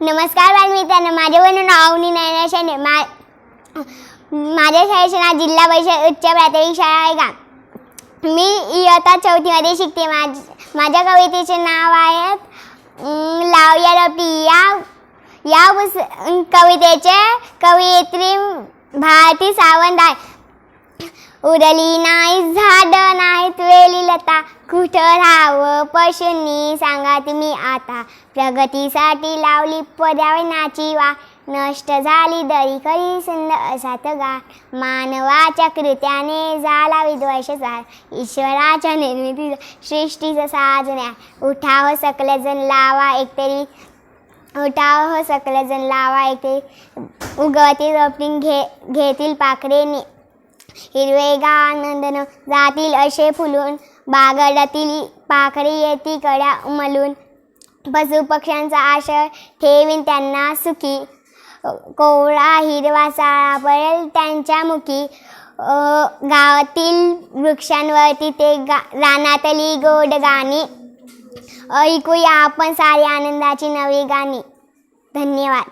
नमस्कार बालमित्रांनो माझे म्हणून नावनी नयनाशाने मा माझ्या शाळेचे नाव जिल्हा परिषद उच्च प्राथमिक शाळा आहे का? मी इयत्ता चौथीमध्ये शिकते. माझ माझ्या कवितेचे नाव आहे लाव लावया रपटी या या पुस कवितेचे कवयित्री भारती सावंत आहे. उरली नाही झाड वेली कुठं राहावं? पशूंनी सांगा तुम्ही आता. प्रगतीसाठी लावली पर्यावरणाची वा नष्ट झाली दरी खरी सुंदर असात गा. मानवाच्या कृत्याने झाला विध्वंसचार ईश्वराच्या निर्मिती सृष्टीचं साजण्या उठाव सकल जण लावा एकतरी. उठाव हो जण लावा एकतरी. उगवती रोपटी घे घेतील पाखरे हिरवेगा आनंदन जातील असे फुलून बागडातील पाखरी येती कड्या उमलून पशु पक्ष्यांचा आशय ठेवीन त्यांना सुखी. कोवळा हिरवा साळा पडेल त्यांच्या मुखी. गावातील वृक्षांवरती ते गा रानातली गोड गाणी. ऐकूया आपण सारी आनंदाची नवी गाणी. धन्यवाद.